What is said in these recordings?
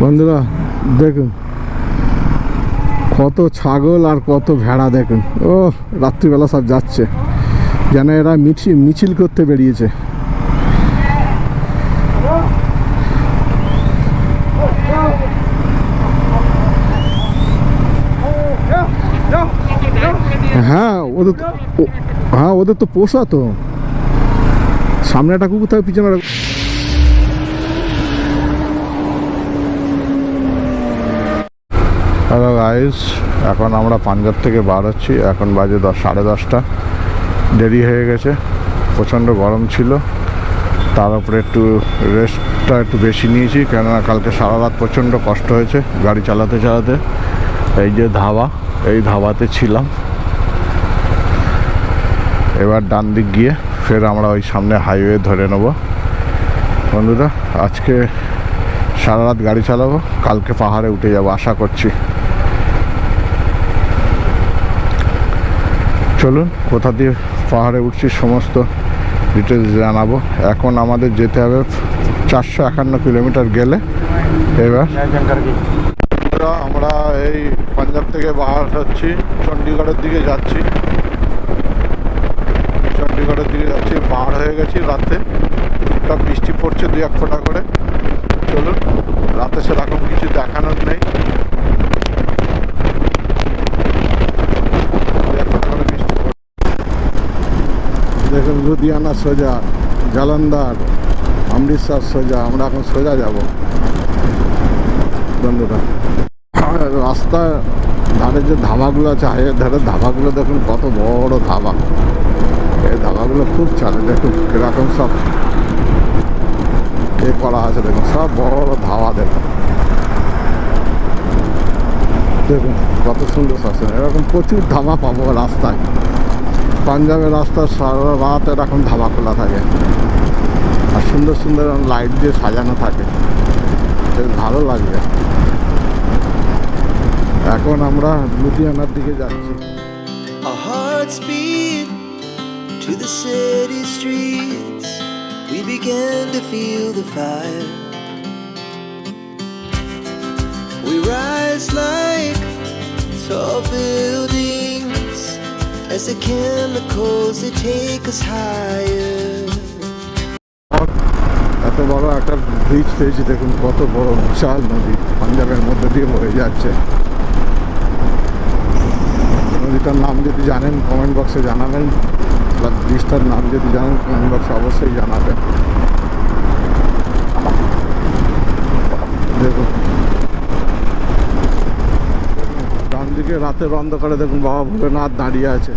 বন্ধুরা, দেখুন, কত ছাগল আর কত ভেড়া, দেখুন। ও রাত্রিবেলা সব যাচ্ছে। যেন এরা মিছিল মিছিল করতে বেরিয়েছে। হ্যাঁ ওদের হ্যাঁ ওদের তো পোষা তো। সামনে একটা কুকুর থাকে, পিছনে হ্যালো গাইস, এখন আমরা পাঞ্জাব থেকে বার হচ্ছি। এখন বাজে দশ, সাড়ে দশটা। দেরি হয়ে গেছে, প্রচণ্ড গরম ছিল। তার উপরে একটু রেস্টটা একটু বেশি নিয়েছি, কেননা কালকে সারা রাত প্রচণ্ড কষ্ট হয়েছে গাড়ি চালাতে চালাতে। এই যে ধাবা, এই ধাবাতে ছিলাম। এবার ডান দিক গিয়ে ফের আমরা ওই সামনে হাইওয়ে ধরে নেব। বন্ধুরা, আজকে সারা রাত গাড়ি চালাবো, কালকে পাহাড়ে উঠে যাব, আশা করছি। চলুন, কোথা দিয়ে পাহাড়ে উঠছি সমস্ত ডিটেলস জানাব। এখন আমাদের যেতে হবে চারশো একান্ন কিলোমিটার গেলে। এবার আমরা এই পাঞ্জাব থেকে বার হচ্ছি, চণ্ডীগড়ের দিকে যাচ্ছি। চণ্ডীগড়ের দিকে যাচ্ছি বার হয়ে গেছি রাতে। টুকটাক বৃষ্টি পড়ছে দু এক ফোঁটা করে। চলুন, রাতে সেরকম কিছু দেখানোর নেই দু এক ফোঁটা করে বৃষ্টি পড়ছে। দেখুন লুধিয়ানা সোজা জালন্ধার অমৃতসর সোজা, আমরা এখন সোজা যাব। বন্ধুরা রাস্তার ধারে যে ধাবাগুলো আছে হাইয়ের ধারে ধাবাগুলো দেখুন, কত বড় ধাবা। এই ধাবাগুলো খুব চলে, দেখুন, কীরকম সব এ করা আছে, দেখুন, সব বড় ধাবা, দেখুন। দেখুন, কত সুন্দর শাসন এরকম প্রচুর ধাবা পাবো রাস্তায়। পাঞ্জাবের রাস্তা সারা রাত এরকম ধাবা খোলা থাকে আর সুন্দর সুন্দর লাইট দিয়ে সাজানো থাকে বেশ ভালো লাগবে এখন আমরা লুধিয়ানার দিকে যাচ্ছি to the city streets. We began to feel the fire. We rise as the chemicals, they take us higher. এত বড় একটা ব্রিজ পেয়েছি, দেখুন কত বড় বিশাল নদী। পাঞ্জাবের মধ্যে দিয়ে বয়ে যাচ্ছে। নদীটার নাম যদি জানেন কমেন্ট বক্সে জানাবেন। বা ব্রিজটার নাম যদি জানেন কমেন্ট বক্সে অবশ্যই জানাবেন। দেখুন। ডান দিকে রাতের অন্ধকারে দেখুন বাবা ভোলেনাথ দাঁড়িয়ে আছে।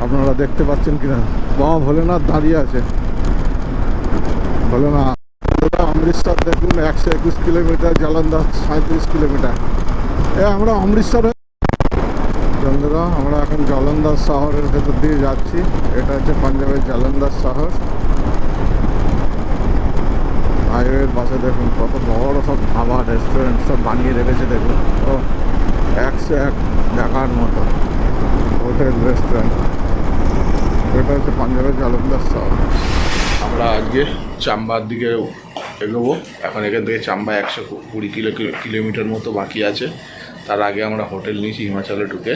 আপনারা দেখতে পাচ্ছেন কিনা? বাবা ভোলেনাথ দাঁড়িয়ে আছে। ভোলেনাথ অমৃতসর দেখুন একশো একুশ কিলোমিটার জালন্দার সাঁত্রিশ কিলোমিটার। এ, আমরা অমৃতসরে বন্ধুরা, আমরা এখন জলন্দার শহরের ভেতর দিয়ে যাচ্ছি। এটা হচ্ছে পাঞ্জাবের জলন্দার শহর। হাইওয়ের পাশে দেখুন কত বড় সব খাবার রেস্টুরেন্ট সব বানিয়ে রেখেছে, দেখুন। ও একশো এক দেখার মতো হোটেল রেস্টুরেন্ট এটা হচ্ছে পাঞ্জাবের জলন্দার শহর। আমরা আজকে চাম্বার দিকে এগোবো। এখন এখান থেকে চাম্বা একশো কুড়ি কিলো কিলোমিটার মতো বাকি আছে। তার আগে আমরা হোটেল নিয়েছি, হিমাচলে ঢুকে।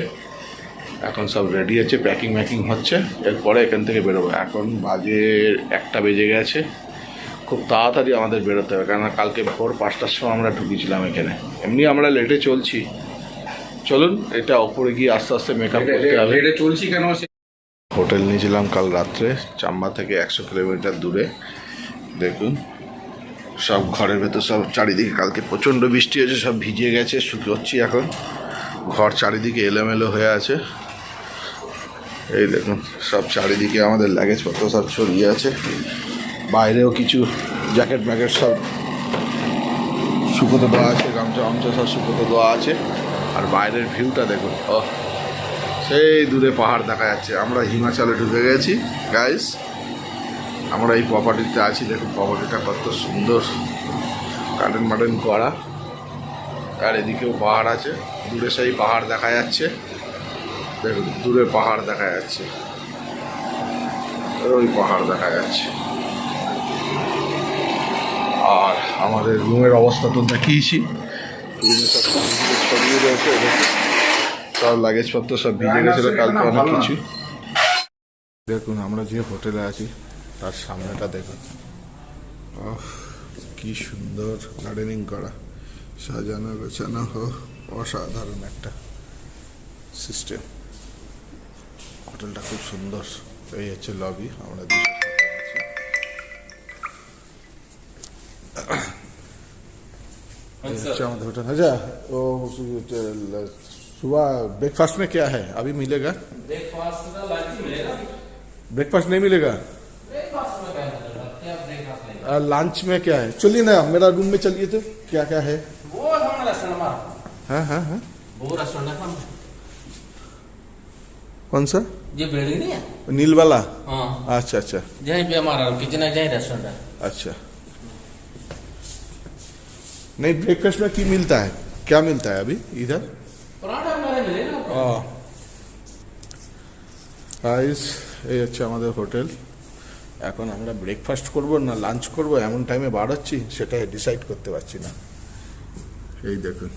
এখন সব রেডি আছে প্যাকিং ম্যাকিং হচ্ছে। এরপরে এখান থেকে বেরোবো। এখন বাজে একটা বেজে গেছে। খুব তাড়াতাড়ি আমাদের বেরোতে হবে। কেননা কালকে ভোর পাঁচটার সময় আমরা ঢুকেছিলাম এখানে। এমনি আমরা লেটে চলছি। চলুন এটা ওপরে গিয়ে আস্তে আস্তে মেকআপ করতে হবে। হেঁটে চলছি কেন? হোটেল নিয়েছিলাম কাল রাত্রে চাম্বা থেকে একশো কিলোমিটার দূরে। দেখুন সব ঘরের ভেতর সব চারিদিকে কালকে প্রচণ্ড বৃষ্টি হয়েছে সব ভিজে গেছে শুকোচ্ছি এখন। ঘর চারিদিকে এলোমেলো হয়ে আছে। এই দেখুন সব চারিদিকে আমাদের লাগেজপত্র সব ছড়িয়ে আছে। বাইরেও কিছু জ্যাকেট ম্যাকেট সব শুকোতে দেওয়া আছে গামছা গামছা সব শুকোতে দেওয়া আছে। আর বাইরের ভিউটা দেখুন ও সেই দূরে পাহাড় দেখা যাচ্ছে। আমরা হিমাচলে ঢুকে গেছি গাইস আমরা এই প্রপার্টিতে আছি, দেখুন প্রপার্টিটা কত সুন্দর। গার্ডেন মার্ডেন করা। আর এদিকেও পাহাড় আছে, দূরে সেই পাহাড় দেখা যাচ্ছে। দেখুন, দূরে পাহাড় দেখা যাচ্ছে। ওই পাহাড় দেখা যাচ্ছে। আর আমাদের রুমের অবস্থা তো দেখিয়েছি। রুমে সব লাগেজ রয়েছে সব লাগেজপত্র সব ভিজে গেছিল কালকে অনেক কিছু। দেখুন আমরা যে হোটেলে আছি তার সামনেটা দেখুন। ওহ, কি সুন্দর গার্ডেনিং করা। সাজানো গোছানো হোক অসাধারণ একটা সিস্টেম হোটেলটা খুব সুন্দর। এই হচ্ছে লবি আমরা चावल होटल अच्छा तो वो तो सुबह ब्रेकफास्ट में क्या है? अभी मिलेगा? ब्रेकफास्ट तो नहीं मिलेगा? लंच मतलब? में क्या है चलिए ना मेरा रूम में चलिए तो। क्या क्या है? वो हाँ हाँ हाँ। वो रेस्टोरेंट कौन सा? ये बिल्डिंग नहीं है? नील वाला? हाँ। अच्छा अच्छा। जहाँ पे हमारा किचन है जहाँ रेस्टोरेंट है अच्छा। नहीं ब्रेकफास्ट में की मिलता है क्या मिलता है अभी इधर पराठा हमारे मिलेगा গাইস এই হচ্ছে আমাদের হোটেল এখন আমরা ব্রেকফাস্ট করব না লাঞ্চ করব এমন টাইমে বার হচ্ছি সেটা ডিসাইড করতে পারছি না এই দেখুন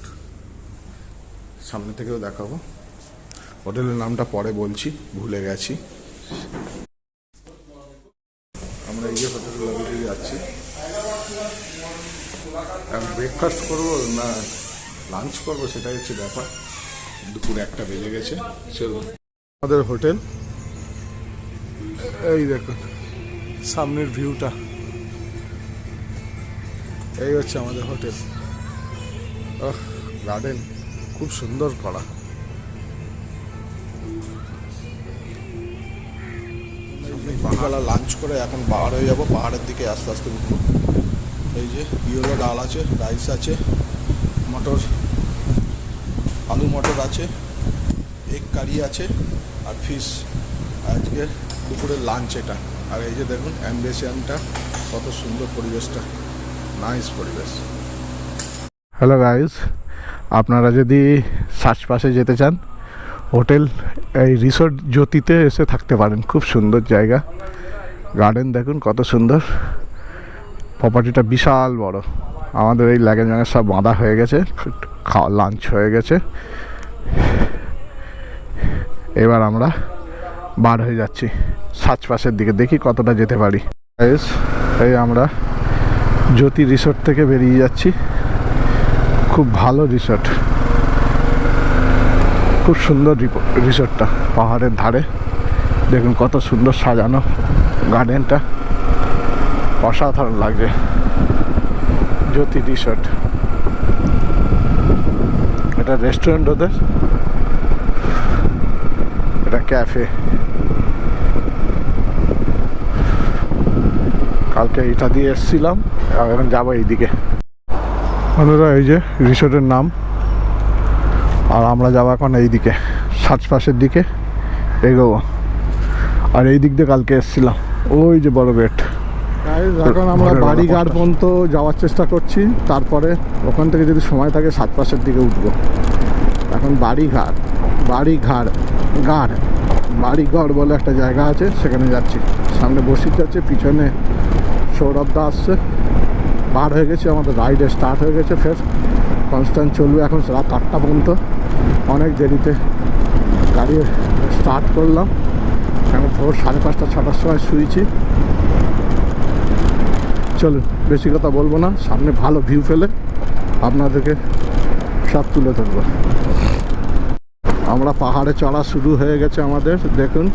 সামনে থেকেও দেখাবো হোটেলের নামটা পরে বলছি ভুলে গেছি ব্রেকফাস্ট করব না লাঞ্চ করব সেটাই হচ্ছে ব্যাপার। দুপুর একটা বেজে গেছে আমাদের হোটেল। এই দেখুন সামনের ভিউটা। এই হচ্ছে আমাদের হোটেল। গার্ডেন খুব সুন্দর করা। লাঞ্চ করে এখন পাহাড় হয়ে যাব, পাহাড়ের দিকে আস্তে আস্তে উঠবো। এই যে ইয়েলো ডাল আছে, রাইস আছে, মটর, আলু মটর আছে, এগ কারি আছে আর ফিশ। আজকে দুপুরের লাঞ্চ এটা। আর এই যে দেখুন, অ্যাম্বিয়েশনটা, কত সুন্দর পরিবেশটা। নাইস পরিবেশ। হ্যালো গাইস আপনারা যদি সার্চ পাশে যেতে চান, হোটেল, এই রিসোর্ট জ্যোতিতে এসে থাকতে পারেন। খুব সুন্দর জায়গা। গার্ডেন দেখুন কত সুন্দর। প্রপার্টিটা বিশাল বড়। আমাদের এই লাগেজ ম্যাগেজ সব বাঁধা হয়ে গেছে খাওয়া লাঞ্চ হয়ে গেছে। এবার আমরা বার হয়ে যাচ্ছি। সাচ পাশের দিকে দেখি কতটা যেতে পারি। এই আমরা জ্যোতি রিসোর্ট থেকে বেরিয়ে যাচ্ছি। খুব ভালো রিসোর্ট খুব সুন্দর রিসোর্টটা পাহাড়ের ধারে। দেখুন কত সুন্দর সাজানো গার্ডেনটা। অসাধারণ লাগছে। জ্যোতি রিসোর্ট এটা রেস্টুরেন্ট ওদের? এটা ক্যাফে কালকে এটা দিয়ে এসছিলাম, এখন যাব এইদিকে। বন্ধুরা, এই যে রিসোর্টের নাম। আর আমরা যাব এখন এইদিকে সাত পাশের দিকে। এগোবো। আর এই দিক দিয়ে কালকে এসছিলাম। ওই যে বড় বেট এখন আমরা বাড়িঘাট পর্যন্ত যাওয়ার চেষ্টা করছি। তারপরে ওখান থেকে যদি সময় থাকে সাত পাশের দিকে উঠবো। এখন বাড়িঘাট বাড়িঘাট গাড় বাড়িঘর বলে একটা জায়গা আছে সেখানে যাচ্ছি। সামনে বসিত যাচ্ছে পিছনে সৌরভ দা আসছে। বার হয়ে গেছে আমাদের রাইডে স্টার্ট হয়ে গেছে ফের। কনস্ট্যান্ট চলবে এখন রাত আটটা পর্যন্ত। অনেক দেরিতে গাড়ি স্টার্ট করলাম। এখন ভোর সাড়ে পাঁচটা ছটার সময় শুয়েছি চলুন বেশি কথা বলব না, সামনে ভালো ভিউ ফেলে আপনাদেরকে সব তুলে ধরবো। আমরা পাহাড়ে চড়া শুরু হয়ে গেছে আমাদের, দেখুন।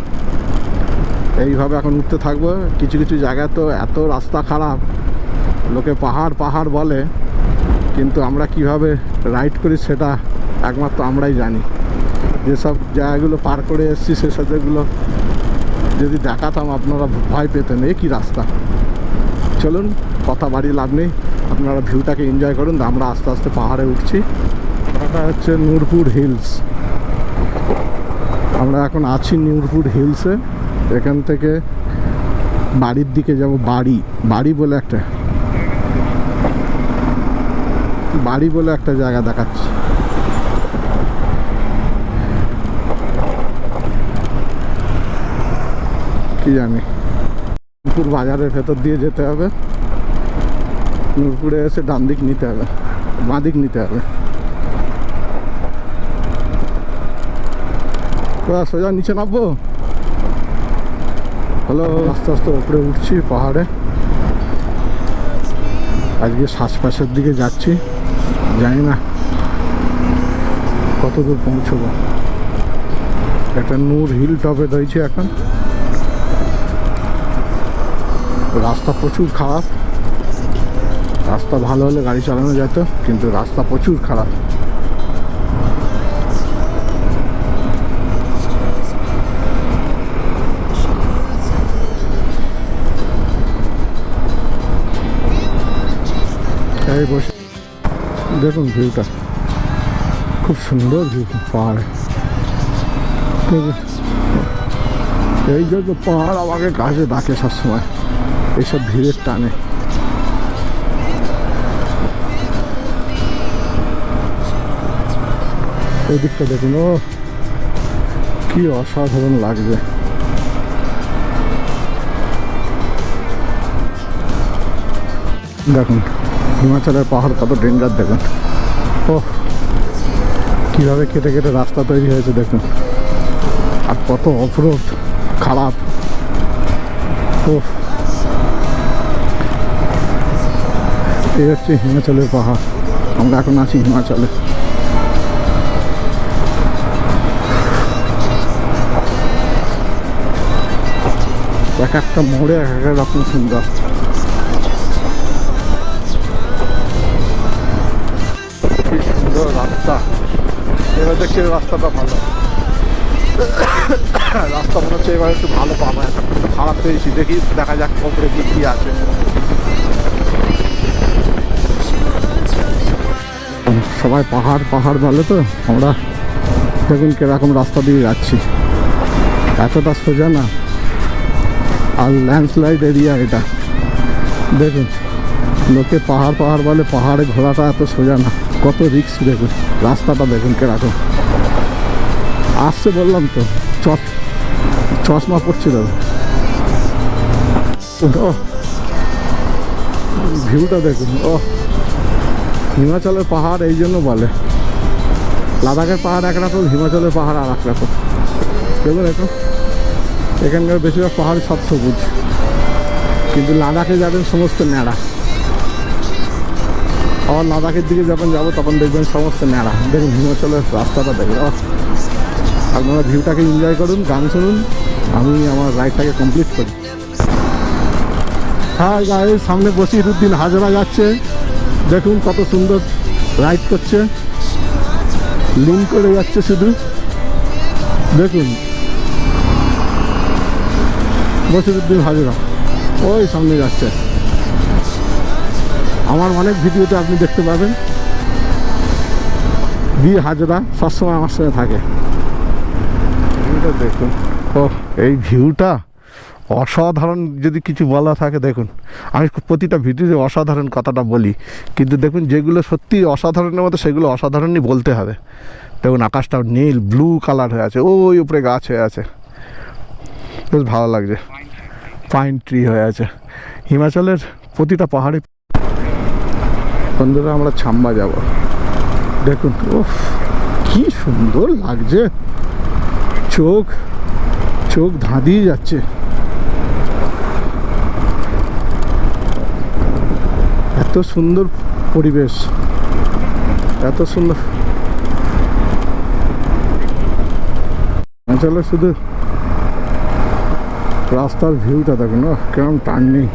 এইভাবে এখন উঠতে থাকব, কিছু কিছু জায়গায় তো এত রাস্তা খারাপ, লোকে পাহাড় পাহাড় বলে, কিন্তু আমরা কীভাবে রাইড করি সেটা একমাত্র আমরাই জানি। যেসব জায়গাগুলো পার করে এসেছি সেসবগুলো যদি দেখাতাম, আপনারা ভয় পেতেন, এ কি রাস্তা? চলুন, কথা বাড়ি লাভ নেই। আপনারা ভিউটাকে এনজয় করুন, আমরা আস্তে আস্তে পাহাড়ে উঠছি। এটা হচ্ছে নূরপুর হিলস আমরা এখন আছি নূরপুর হিলসে এখান থেকে বাড়ির দিকে যাব, বাড়ি। বাড়ি বলে একটা বাড়ি বলে একটা জায়গা দেখাচ্ছি। কি জানি। নূরপুর বাজারের ভেতর দিয়ে যেতে হবে। নূরপুরে এসে ডান দিক নিতে হবে, বাঁ দিক নিতে হবে। সোজা নিচে নামবো? হ্যালো আস্তে আস্তে উপরে উঠছি পাহাড়ে। আজকে শ্বাসপাশের দিকে যাচ্ছি, জানি না কত দূর পৌঁছবো। একটা নূর হিল টপে রয়েছে এখন। রাস্তা প্রচুর খারাপ। রাস্তা ভালো হলে গাড়ি চালানো যেত, কিন্তু রাস্তা প্রচুর খারাপ। বসে। দেখুন ভিউটা। খুব সুন্দর ভিউ, পাহাড়ে। এই জন্য পাহাড় আমাকে গাছে ডাকে সবসময়। এইসব ভিড়ের টানে। এই দিকটা দেখুন, ও, কি অসাধারণ লাগবে দেখুন, হিমাচলের পাহাড় কত ডেঞ্জার দেখুন। ও কীভাবে কেটে কেটে রাস্তা তৈরি হয়েছে দেখুন। আর কত অফরোড, খারাপ। ও এই হচ্ছে হিমাচলের পাহাড়। আমরা এখন আছি হিমাচলে। এক একটা মোড়ে এক এক রকম সুন্দর। সুন্দর রাস্তা। দেখছি রাস্তাটা ভালো। রাস্তা মনে হচ্ছে এবার একটু ভালো পাবো। একটু খারাপ পেয়েছি দেখি, দেখা যাক কপরে কি কি আছে। সবাই পাহাড় পাহাড় বলে তো আমরা দেখুন কীরকম রাস্তা দিয়ে যাচ্ছি। এতটা সোজা না। আর ল্যান্ডস্লাইড এরিয়া এটা। দেখুন, লোকে পাহাড় পাহাড় বলে পাহাড়ে ঘোরাটা এত সোজা না। কত রিক্স দেখুন, রাস্তাটা দেখুন কীরকম। আসছে বললাম তো, চশ, চশমা পড়ছে দাদা। ভিউটা দেখুন ও হিমাচলের পাহাড় এই জন্য বলে। লাদাখের পাহাড় একরকম হিমাচলের পাহাড় আর এক রকম দেখুন এখন এখানকার বেশিরভাগ পাহাড় সব সবুজ। কিন্তু লাদাখে যাবেন সমস্ত ন্যাড়া। আবার লাদাখের দিকে যখন যাব, তখন দেখবেন সমস্ত ন্যাড়া। দেখুন, হিমাচলের রাস্তাটা আহ! আপনারা ভিউটাকে এনজয় করুন, গান শুনুন। আমি আমার রাইডটাকে কমপ্লিট করি। হ্যাঁ গাড়ির সামনে বসিরুদ্দিন হাজরা যাচ্ছে। দেখুন কত সুন্দর রাইড করছে। লিঙ্ক করে যাচ্ছে শুধু। দেখুন। বসিরুদ্দিন হাজরা। ওই সামনে যাচ্ছে। আমার অনেক ভিডিওতে আপনি দেখতে পাবেন। বি হাজরা সবসময় আমার সঙ্গে থাকে। দেখুন। ও। এই ভিউটা অসাধারণ যদি কিছু বলা থাকে, দেখুন, আমি প্রতিটা ভিডিওতে অসাধারণ কথাটা বলি, কিন্তু দেখুন, যেগুলো সত্যি অসাধারণের মতো, সেগুলো অসাধারণই বলতে হবে। দেখুন, আকাশটা নীল ব্লু কালার হয়ে আছে, ওই উপরে গাছ হয়ে আছে। বেশ ভালো লাগছে। পাইন ট্রি হয়ে আছে। হিমাচলের প্রতিটা পাহাড়ে বন্ধুরা, আমরা ছাম্বা যাব। দেখুন ও কি সুন্দর লাগছে। চোখ চোখ ধাঁধিয়ে যাচ্ছে। এত সুন্দর পরিবেশ। এত সুন্দর। শুধু রাস্তার ভিউটা দেখুন না কেমন টার্নিং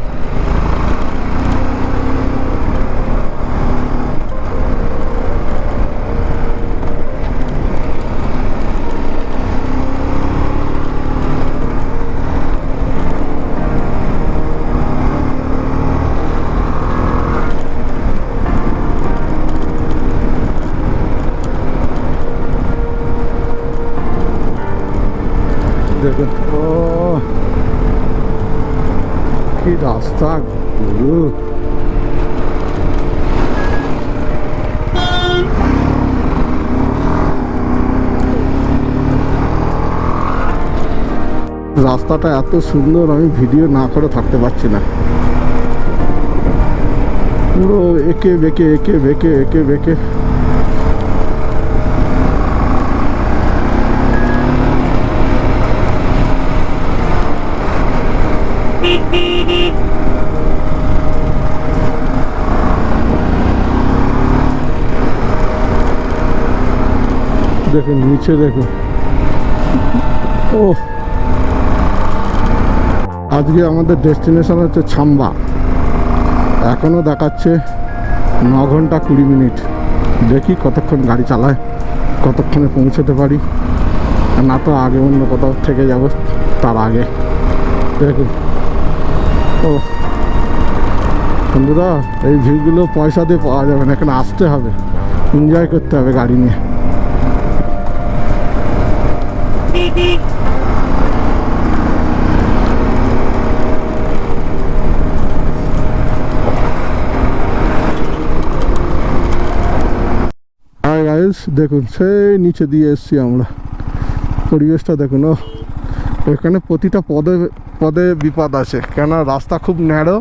দেখুন। কি রাস্তা রাস্তাটা এত সুন্দর, আমি ভিডিও না করে থাকতে পারছি না। পুরো একে বেঁকে একে বেঁকে একে বেঁকে। দেখুন নিচে দেখুন ও আজকে আমাদের ডেস্টিনেশন হচ্ছে ছাম্বা। এখনও দেখাচ্ছে ন ঘণ্টা কুড়ি মিনিট। দেখি কতক্ষণ গাড়ি চালায়, কতক্ষণে পৌঁছতে পারি। না তো আগে অন্য কোথাও থেকে যাব, তার আগে। দেখুন ও বন্ধুরা, এই ভিউগুলো পয়সা দিয়ে পাওয়া যাবে না, এখানে আসতে হবে। এনজয় করতে হবে গাড়ি নিয়ে। গাইস দেখুন, সেই নিচে দিয়ে এসছি আমরা। পরিবেশটা দেখুন ও এখানে প্রতিটা পদে পদে বিপদ আছে। কেন রাস্তা খুব ন্যারো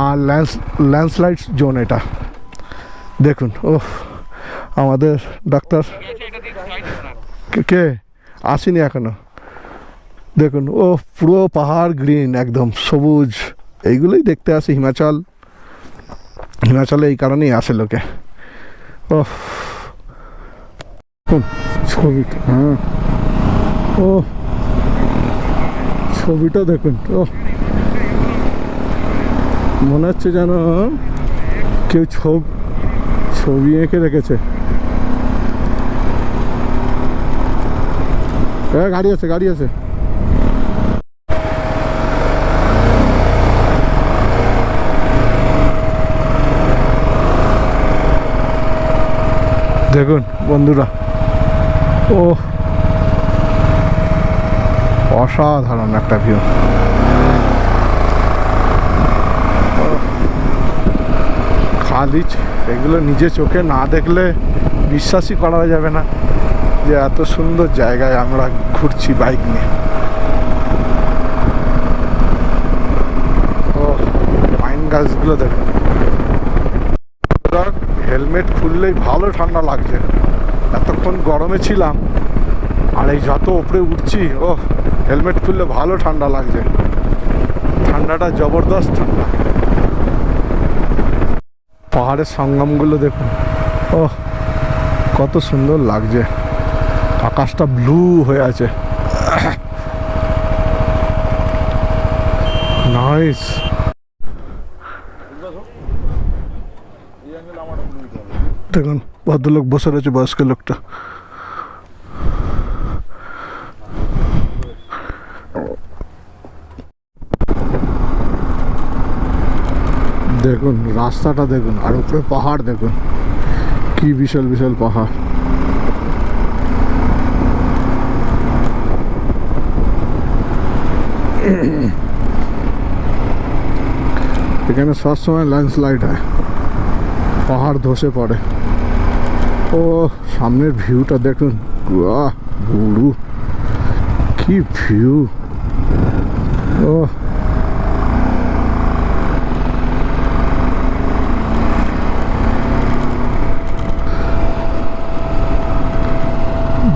আর ল্যান্স ল্যান্ডস্লাইড জোন এটা। দেখুন ও আমাদের ডাক্তার কে? আসেনি এখনও। দেখুন, ও পুরো পাহাড় গ্রিন একদম সবুজ, এইগুলোই দেখতে আসে হিমাচল। হিমাচলে এই কারণেই আসে লোকে। ও ছবিটা হ্যাঁ। ও ছবিটা দেখুন ও মনে হচ্ছে যেন কেউ ছবি ছবি এঁকে রেখেছে। হ্যাঁ গাড়ি আছে গাড়ি আছে। দেখুন, বন্ধুরা, ও, অসাধারণ একটা ভিউ খালি এগুলো নিজে চোখে না দেখলে বিশ্বাসই করা যাবে না। যে এত সুন্দর জায়গায় আমরা ঘুরছি বাইক নিয়ে। ও পাইন গাছগুলো দেখুন হেলমেট খুললেই ভালো ঠান্ডা লাগছে। এতক্ষণ গরমে ছিলাম, আর এই যত উপরে উঠছি, ও হেলমেট খুললে ভালো ঠান্ডা লাগছে। ঠান্ডাটা জবরদস্ত ঠান্ডা। পাহাড়ের সঙ্গমগুলো দেখুন। ও, কত সুন্দর লাগছে। আকাশটা ব্লু হয়ে আছে। নাইস দেখুন, ভদ্রলোক বসে রয়েছে, বয়স্ক লোকটা। দেখুন, রাস্তাটা দেখুন, আর উপরে পাহাড় দেখুন। কি বিশাল বিশাল পাহাড়। এখানে সবসময় ল্যান্ডস্লাইড হয়। পাহাড় ধসে পড়ে। ও, সামনের ভিউটা দেখুন। বুড়ু কি ভিউ ও।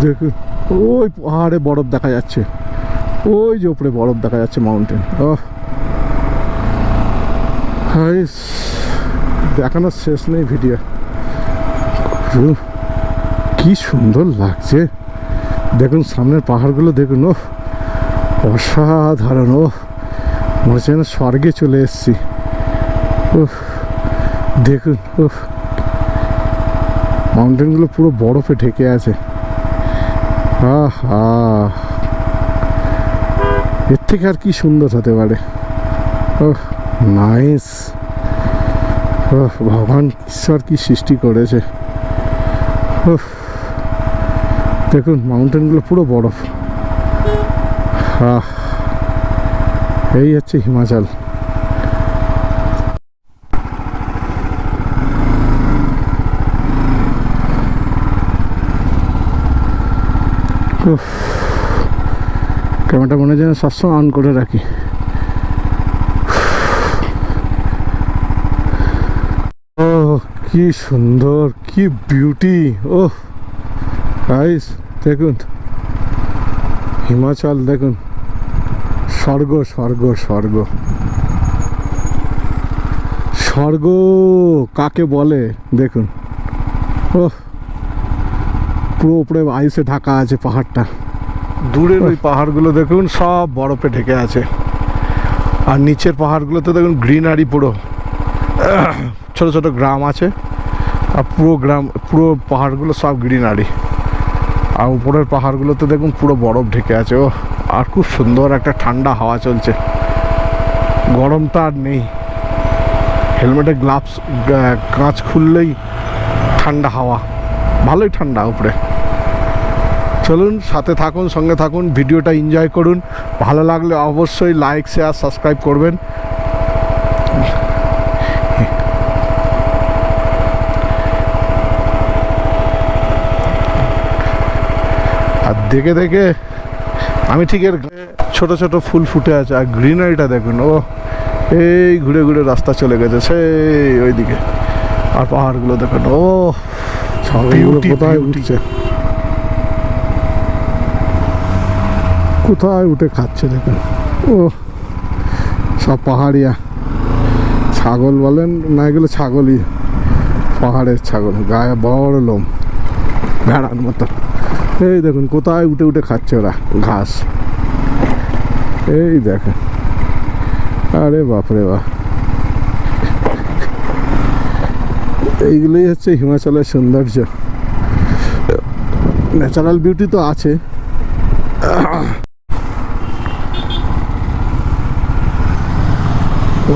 দেখুন। ওই পাহাড়ে বরফ দেখা যাচ্ছে। ওই যে উপরে বরফ দেখা যাচ্ছে মাউন্টেন ও দেখানোর শেষ নেই ভিডিও কি সুন্দর লাগছে। দেখুন, সামনের পাহাড়গুলো দেখুন ও অসাধারণ ও মনে হচ্ছে স্বর্গে চলে এসেছি। উফ দেখুন উফ মাউন্টেনগুলো পুরো বরফে ঢেকে আছে। আহা। এর থেকে আর কি সুন্দর হতে পারে। ও নাইস ও ভগবান ঈশ্বর কি সৃষ্টি করেছে। উফ, দেখুন মাউন্টেনগুলো পুরো বরফ। এই হচ্ছে হিমাচল। উফ, ক্যামেরাটা মনে হয় সবসময় অন করে রাখি। ও কি সুন্দর, কি বিউটি ও গাইস দেখুন। হিমাচল, দেখুন। স্বর্গ স্বর্গ স্বর্গ। স্বর্গ কাকে বলে? দেখুন। ও পুরো উপরে আইসে ঢাকা আছে পাহাড়টা। দূরের ওই পাহাড়গুলো দেখুন, সব বরফে ঢেকে আছে। আর নিচের পাহাড়গুলোতে দেখুন, গ্রিনারি পুরো। ছোট ছোট গ্রাম আছে, আর পুরো গ্রাম, পুরো পাহাড়গুলো সব গ্রিনারি। আর উপরের পাহাড়গুলোতে দেখুন, পুরো বরফ ঢেকে আছে। ও আর খুব সুন্দর একটা ঠান্ডা হাওয়া চলছে। গরমটা আর নেই। হেলমেটে গ্লাভস কাঁচ খুললেই ঠান্ডা হাওয়া। ভালোই ঠান্ডা উপরে। চলুন সাথে থাকুন সঙ্গে থাকুন ভিডিওটা এনজয় করুন। ভালো লাগলে অবশ্যই লাইক শেয়ার সাবস্ক্রাইব করবেন। আর দেখে দেখে আমি ঠিক এর ছোট ছোট ফুল ফুটে আছে আর গ্রিনারিটা দেখুন ও এই ঘুরে ঘুরে রাস্তা চলে গেছে সেই ওইদিকে। আর পাহাড়গুলো দেখুন ও কোথায় উঠছে? কোথায় উঠে খাচ্ছে দেখুন। ও সব পাহাড়িয়া। ছাগল বলেন, না এগুলো ছাগলই। পাহাড়ের ছাগল, গায়ে বড় লোম, ভেড়ার মতো। এই দেখুন, কোথায় উঠে উঠে খাচ্ছে ওরা, ঘাস। এই দেখেন। আরে বাপরে বাপ। এইগুলোই হচ্ছে হিমাচলের সৌন্দর্য। ন্যাচারাল বিউটি তো আছে।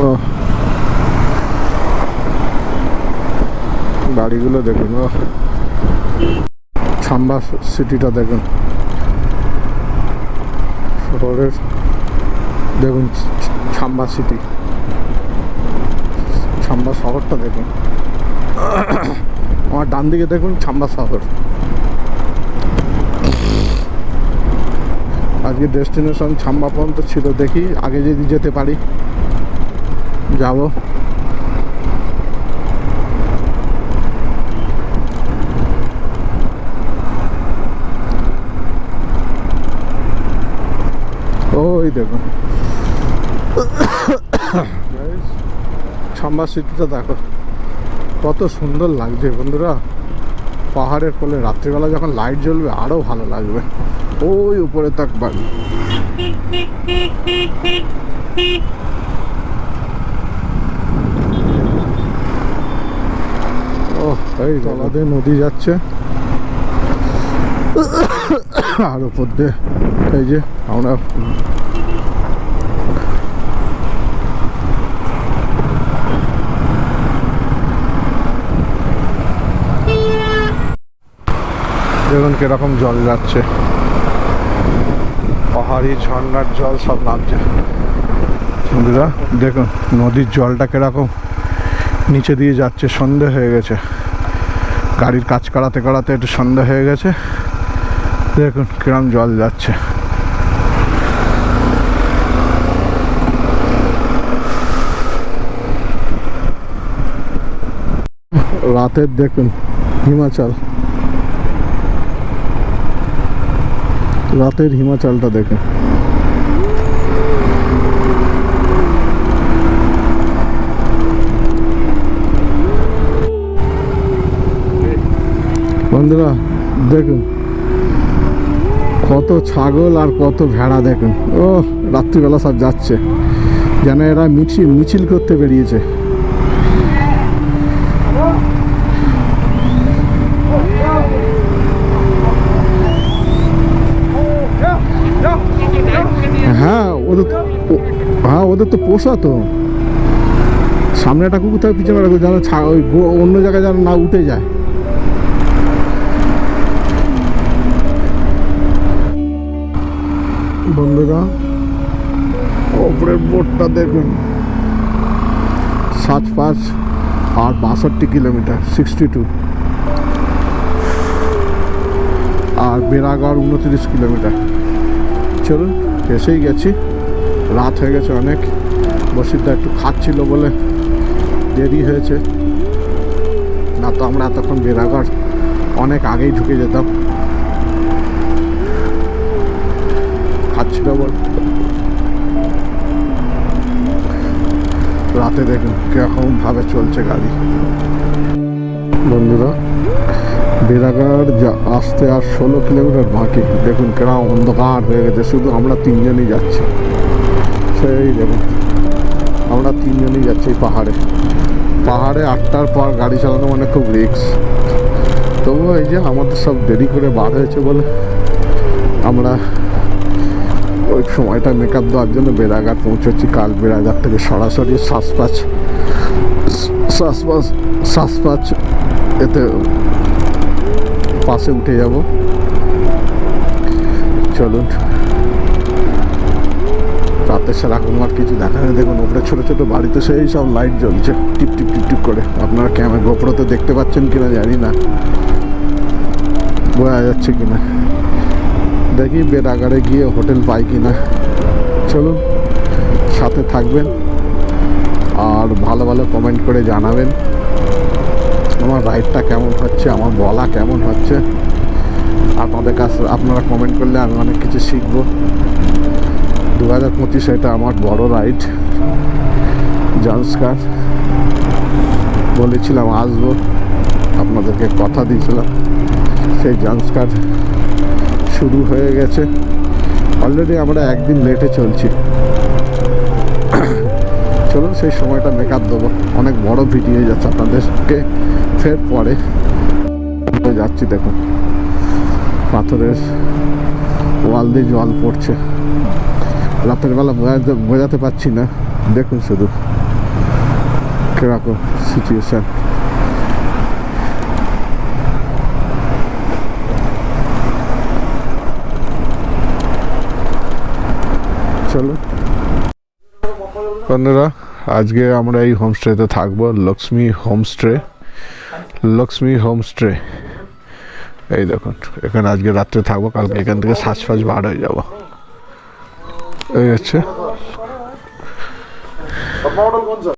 ও বাড়িগুলো দেখুন ও ছাম্বা সিটিটা দেখুন। শহরের, দেখুন ছাম্বা সিটি। ছাম্বা শহরটা দেখুন। আমার ডান দিকে দেখুন, ছাম্বা শহর। আজকে ডেস্টিনেশন ছাম্বা পর্যন্ত ছিল, দেখি আগে যদি যেতে পারি। যাব। ওই দেখুন ছাম্বা সিটিটা দেখো, কত সুন্দর লাগছে বন্ধুরা। পাহাড়ের কোলে রাত্রিবেলা যখন লাইট জ্বলবে আরও ভালো লাগবে। ওই উপরে তাক বাড়ি। এই তলাতে নদী যাচ্ছে। আর উপর দিয়ে এই যে আমরা দেখুন কীরকম জল যাচ্ছে। পাহাড়ি ঝর্ণার জল সব নামছে। বন্ধুরা দেখুন নদীর জলটা কীরকম নিচে দিয়ে যাচ্ছে সন্ধে হয়ে গেছে। গাড়ির কাজ করাতে করাতে একটু সন্ধ্যা হয়ে গেছে। দেখুন কিরম জল যাচ্ছে। রাতের দেখুন হিমাচল। রাতের হিমাচলটা দেখুন। বন্ধুরা, দেখুন, কত ছাগল আর কত ভেড়া দেখুন। ও রাত্রিবেলা সব যাচ্ছে। যেন এরা মিছিল মিছিল করতে বেরিয়েছে। হ্যাঁ ওদের হ্যাঁ ওদের তো পোষা তো। সামনে একটা কুকুর থাকে, পিছনে একটা যেন ওই অন্য জায়গায় যেন না উঠে যায়। বন্ধুরা, ওপরের বোর্ডটা দেখুন। সাত পাঁচ আর বাষট্টি কিলোমিটার সিক্সটি টু আর বেড়াগড় উনত্রিশ কিলোমিটার। চলুন, এসেই গেছি। রাত হয়ে গেছে অনেক। বসিরদা একটু খাচ্ছিল বলে দেরি হয়েছে। না তো আমরা এতক্ষণ বেড়াঘর অনেক আগেই ঢুকে যেতাম। রাতে দেখুন কীরকম ভাবে চলছে গাড়ি। বন্ধুরা বেড়াঘাট যা আসতে আর ষোলো কিলোমিটার বাকি। দেখুন কেরম অন্ধকার হয়ে গেছে, শুধু আমরা তিনজনই যাচ্ছি। সেই দেখুন, আমরা তিনজনই যাচ্ছি পাহাড়ে। পাহাড়ে আটটার পর গাড়ি চালানো মানে খুব রিস্ক তবুও এই যে আমাদের সব দেরি করে বার হয়েছে বলে আমরা ওই সময়টা মেকআপ দেওয়ার জন্য বেড়াঘাট পৌঁছেছি, কাল বেড়াঘাট থেকে সরাসরি শ্বাসপাচ শ্বাসপাচ শ্বাসপাচ এতে পাশে উঠে যাব। চলুন। রাতে সেরকম আর কিছু দেখা নেই। দেখুন, ওপরে ছোটো ছোটো বাড়িতে সেই সব লাইট জ্বলছে। টিপ টিপ টিপ টিপ করে। আপনারা ক্যামেরা গোপ্রোতে দেখতে পাচ্ছেন কিনা জানি না। বোঝা যাচ্ছে কিনা। দেখি বেড়াগাড়ে গিয়ে হোটেল পাই কিনা। চলুন, সাথে থাকবেন আর ভালো ভালো কমেন্ট করে জানাবেন। আমার রাইডটা কেমন হচ্ছে, আমার বলা কেমন হচ্ছে? আপনাদের কাছে, আপনারা কমেন্ট করলে আমি অনেক কিছু শিখব। দু হাজার পঁচিশ এটা আমার বড় রাইড জান্সকার। বলেছিলাম, আসব। আপনাদেরকে কথা দিয়েছিলাম। সেই জান্সকার শুরু হয়ে গেছে। অলরেডি আমরা একদিন লেটে চলছি। চলুন সেই সময়টা মেকআপ দেবো। অনেক বড় ভিডিও যাচ্ছে আপনাদেরকে। ফের পরে যাচ্ছি, দেখুন। পাথরের ওয়াল দিয়ে জল পড়ছে। রাতের বেলা বোঝাতে বোঝাতে পারছি না। দেখুন শুধু। কীরকম সিচুয়েশান চলো। বন্ধুরা, আজকে আমরা এই হোমস্টেতে থাকব, লক্ষ্মী হোমস্টে। লক্ষ্মী হোমস্টে। এই দেখুন, এখানে আজকে রাত্রে থাকব, কালকে এখান থেকে সাজ ফাজ বার হয়ে যাব। এই হচ্ছে।